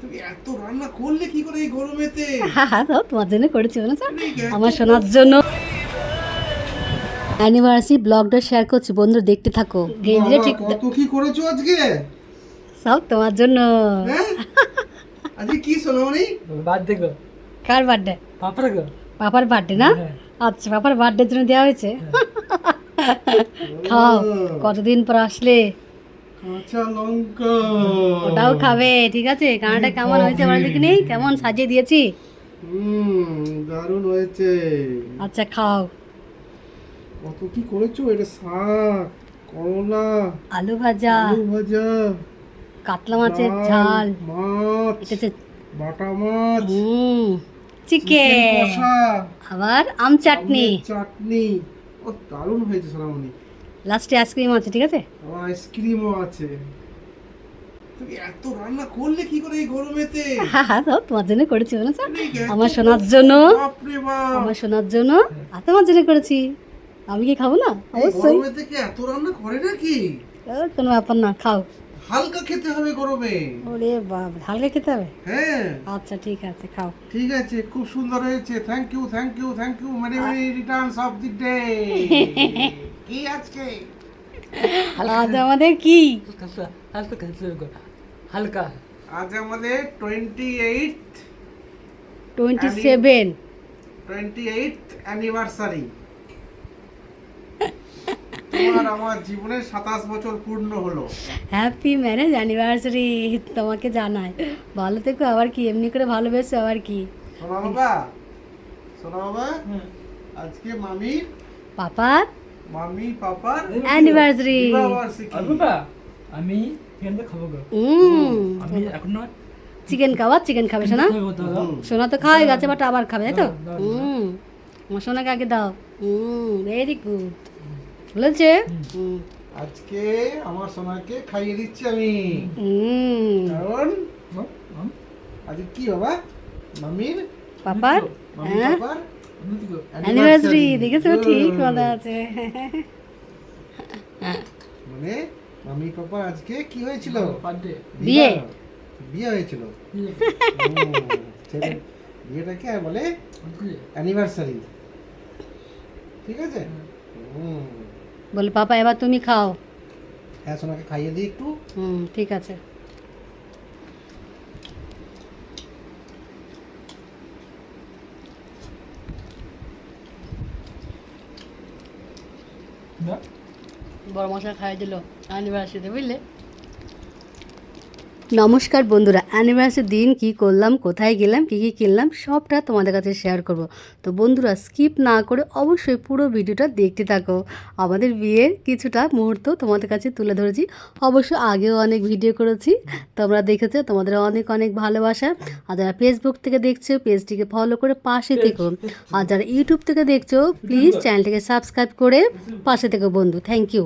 তুমি এত রান্না করলে কি করে এই গরমেতে? হ্যাঁ তোমার জন্য করেছি বলে আমার শোনার জন্য। অ্যানিভার্সারি ব্লগটা শেয়ার করছি বন্ধুরা দেখতে থাকো। গেঞ্জিটা ঠিক কত কি করেছ আজকে? সব তোমার জন্য। হ্যাঁ? আজকে কি সোনামণি? বার্থডে গো। কার বার্থডে পাপড় গো। পাপার বার্থডে না? হ্যাঁ। আচ্ছা পাপার বার্থডের জন্য দেওয়া হয়েছে। খাও কতদিন পর আসলে? কাঁচা লঙ্কা ওটাও খাবে ঠিক আছে? কানাটা কেমন হয়েছে আমার দিকে নেই? কেমন সাজিয়ে দিয়েছি? হুম দারুণ হয়েছে। আচ্ছা খাও। কত কি করেছ? এটা শাক করলা আলু ভাজা। আলু ভাজা কাতলা মাছের ঝাল। মাছ এটা বাটা মাছ হুম চিকেন আবার আম চাটনি। চাটনি। ও দারুণ হয়েছে সোনামণি। লাস্টে আইসক্রিম আছে ঠিক আছে? আইসক্রিমও আছে। তুমি এত রান্না করলে কি করে এই গরমেতে? হ্যাঁ হ্যাঁ তোমার জন্য করেছি বলে এই আমার শোনার জন্য আমার শোনার জন্য আর তোমার জন্য করেছি। আমি কি খাব না? অবশ্যই। গরমেতে কি এত রান্না করে নাকি? কোনো ব্যাপার না খাও। হালকা খেতে হবে গরমে। ওরে বাপ হালকা খেতে হবে? হ্যাঁ। আচ্ছা ঠিক আছে খাও। ঠিক আছে খুব সুন্দর হয়েছে। Thank you thank you thank you many many returns of the day কি আজকে? আজ আমাদের কি? হালকা। হালকা হালকা আজ আমাদের twenty eight twenty seven twenty eight anniversary তোমার আমার জীবনের সাতাশ বছর পূর্ণ হলো। হ্যাপি ম্যারেজ অ্যানিভার্সারি তোমাকে জানাই। ভালো থেকো আবার কি? এমনি করে ভালোবেসো আবার কি? সোনা বাবা? সোনা বাবা? আজকে মামির পাপার মামি পাপার অ্যানিভার্সারি বিবাহবার্ষিকী। আমি ফ্রেন্ডে খাব গো। হুম আমি এখন না চিকেন খাওয়া চিকেন খাবে সোনা। সোনা তো খাওয়াই গেছে বাট আবার খাবে তাই তো? হুম আমার সোনাকে আগে দাও। হুম ভেরি গুড বলেছে? আজকে আমার সোনাকে খাইয়ে দিচ্ছি আমি। কারণ আজকে কি বাবা? মামির পাপার? মামি হ্যাঁ? পাপার? অ্যানিভার্সারি দেখেছ? ঠিক কথা আছে। মানে মামি পাপার আজকে কি হয়েছিল? বার্থডে বিয়ে। বিয়ে হয়েছিল। বিয়েটাকে আর বলে অ্যানিভার্সারি ঠিক আছে? হুম। বলে পাপা এবার তুমি খাও। হ্যাঁ সোনাকে খাইয়ে দিই একটু। হুম ঠিক আছে। বড় মশা খাই দিল অ্যানিভার্সারিতে বুঝলে? নমস্কার বন্ধুরা অ্যানিভার্সারির দিন কি করলাম কোথায় গেলাম কী কী কিনলাম সবটা তোমাদের কাছে শেয়ার করব। তো বন্ধুরা স্কিপ না করে অবশ্যই পুরো ভিডিওটা দেখতে থাকো। আমাদের বিয়ের কিছুটা মুহূর্ত তোমাদের কাছে তুলে ধরেছি। অবশ্য আগেও অনেক ভিডিও করেছি। তোমরা দেখেছ তোমাদের অনেক অনেক ভালোবাসা। আর যারা ফেসবুক থেকে দেখছ পেজটিকে ফলো করে পাশে থেকো। আর যারা ইউটিউব থেকে দেখছ প্লিজ চ্যানেলটিকে সাবস্ক্রাইব করে পাশে থেকো বন্ধু। থ্যাংক ইউ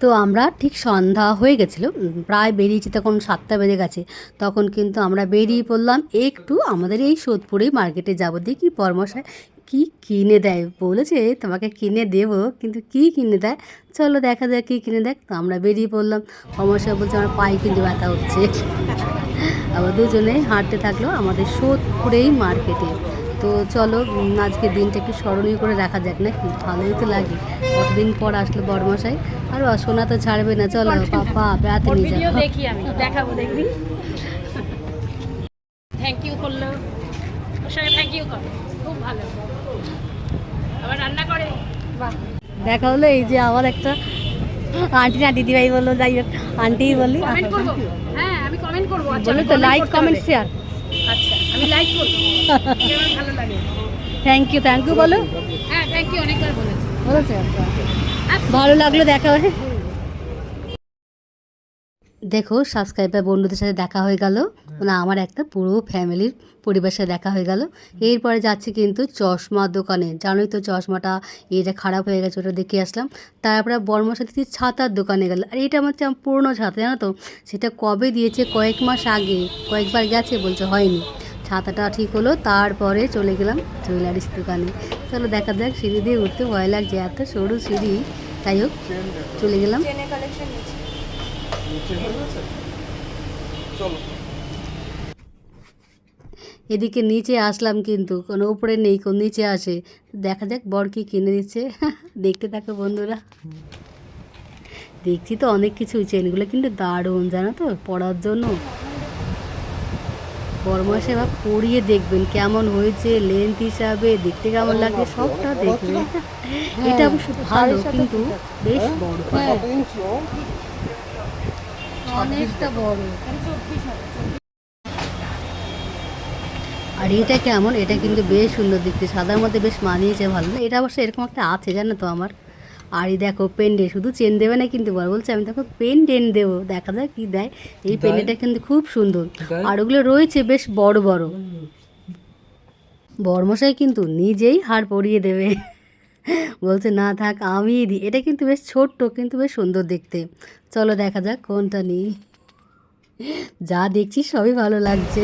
তো আমরা ঠিক সন্ধ্যা হয়ে গেছিল প্রায় বেরিয়েছি তখন সাতটা বেজে গেছে। তখন কিন্তু আমরা বেরিয়ে পড়লাম একটু আমাদের এই সোদপুরেই মার্কেটে যাব। দেখি পরমশাই কি কিনে দেয়? বলেছে, তোমাকে কিনে দেবো, কিন্তু কি কিনে দেয়? চলো দেখা যাক কী কিনে দেখ তো আমরা বেরিয়ে পড়লাম। পরমশাই বলছে, আমার পায়ে কিন্তু ব্যথা হচ্ছে। আবার দুজনে হাঁটতে থাকল আমাদের সোদপুরেই মার্কেটে। তো চলো আজকে দিনটা একটু স্মরণীয় করে রাখা যাক নাকি? ভালোই তো লাগে। কতদিন পর আসলো বড়মশাই আর সোনা তো ছাড়বে না চলো পাপা বেড়াতে নিয়ে দেখি আমি দেখাবো দেখবি? থ্যাংক ইউ করল। ওর সঙ্গে থ্যাংক ইউ করে। খুব ভালো। আবার রান্না করে? বাহ। দেখা হলো এই যে আমার একটা আন্টি না দিদিভাই বলল যাই হোক আন্টিই বলি। কমেন্ট করব? হ্যাঁ আমি কমেন্ট করব। আচ্ছা তো লাইক কমেন্ট শেয়ার আচ্ছা। আমি লাইক করব। ভালো লাগে থ্যাংক ইউ থ্যাংক ইউ বলো। হ্যাঁ থ্যাংক ইউ অনেকবার বলেছি। বলেছে আচ্ছা। আচ্ছা। ভালো লাগল দেখা হয়ে। দেখো সাবস্ক্রাইবার বন্ধুদের সাথে দেখা হয়ে গেল। মানে আমার একটা পুরো ফ্যামিলির সাথে দেখা হয়ে গেল। এরপরে যাচ্ছি কিন্তু চশমার দোকানে। জানোই তো চশমাটা এটা খারাপ হয়ে গেছে ওটা দেখে আসলাম। তারপরে বর্মার সাথে ছাতার দোকানে গেল। আর এটা আমার পুরনো ছাতা জানো তো? সেটা কবে দিয়েছে? কয়েক মাস আগে কয়েকবার গেছে বলছে হয়নি। ছাতাটা ঠিক হলো তারপরে চলে গেলাম জুয়েলারিস দোকানে। চলো দেখা যাক সিঁড়ি দিয়ে উঠতে ভয় লাগছে এত সরু সিঁড়ি। যাই হোক চলে গেলাম। এদিকে নিচে আসলাম কিন্তু কোনো উপরে নেই কোন নিচে আসে। দেখা যাক বর কি কিনে দিচ্ছে। দেখতে থাকো বন্ধুরা। দেখছি তো অনেক কিছু চেনগুলো কিন্তু দারুণ জানো তো পড়ার জন্য। এবার পরিয়ে দেখবেন কেমন হয়েছে লেন্থ হিসাবে দেখতে কেমন লাগে সবটা দেখবেন। এটা অবশ্য ভালো কিন্তু বেশ বড়। কত ইঞ্চি ও? অনেকটা বড়। আর এটা কেমন? এটা কিন্তু বেশ সুন্দর দেখতে সাদার মধ্যে বেশ মানিয়েছে ভালো এটা অবশ্য এরকম একটা আছে জানো তো আমার? আর এই দেখো পেন্ডে শুধু চেন দেবে না কিন্তু বল বলছে আমি দেখো পেন টেন দেবো। দেখা যাক কি দেয়। এই দেয়? পেন্ডেটা কিন্তু খুব সুন্দর? আর ওগুলো রয়েছে বেশ বড় বড়। বড়মশাই কিন্তু নিজেই হার পরিয়ে দেবে। বলছে না থাক আমি দিই এটা কিন্তু বেশ ছোট্ট কিন্তু বেশ সুন্দর দেখতে। চলো দেখা যাক কোনটা নিই। যা দেখছি সবই ভালো লাগছে।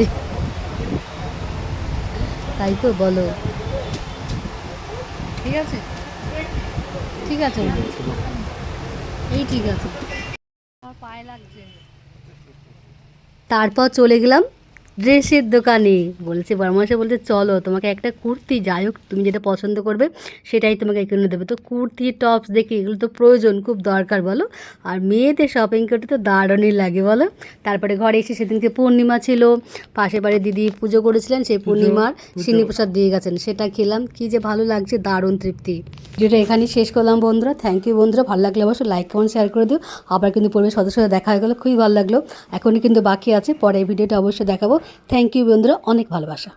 তাই তো বলো। ঠিক আছে? ঠিক আছে এই ঠিক আছে। আমার পায়ে লাগছে। তারপর চলে গেলাম ড্রেসের দোকানে। বলছে বর্মাসে বলছে চলো তোমাকে একটা কুর্তি যাই হোক তুমি যেটা পছন্দ করবে সেটাই তোমাকে কিনে দেবে। তো কুর্তি টপস দেখি এগুলো তো প্রয়োজন খুব দরকার বলো। আর মেয়েদের শপিং করতে তো দারুণই লাগে বলো। তারপরে ঘরে এসে সেদিনকে পূর্ণিমা ছিল পাশে বাড়ি দিদি পুজো করেছিলেন সেই পূর্ণিমার প্রসাদ দিয়ে গেছেন সেটা খেলাম কি যে ভালো লাগছে দারুণ তৃপ্তি। ভিডিওটা এখানেই শেষ করলাম বন্ধুরা। থ্যাংক ইউ বন্ধুরা। ভালো লাগলে অবশ্যই লাইক কমেন্ট শেয়ার করে দিও। আবার কিন্তু পরিবেশ সদস্যরা দেখা হয়ে গেলো খুবই ভালো লাগল। এখনই কিন্তু বাকি আছে পরে এই ভিডিওটা অবশ্যই দেখাবো। থ্যাংক ইউ বন্ধুরা অনেক ভালোবাসা।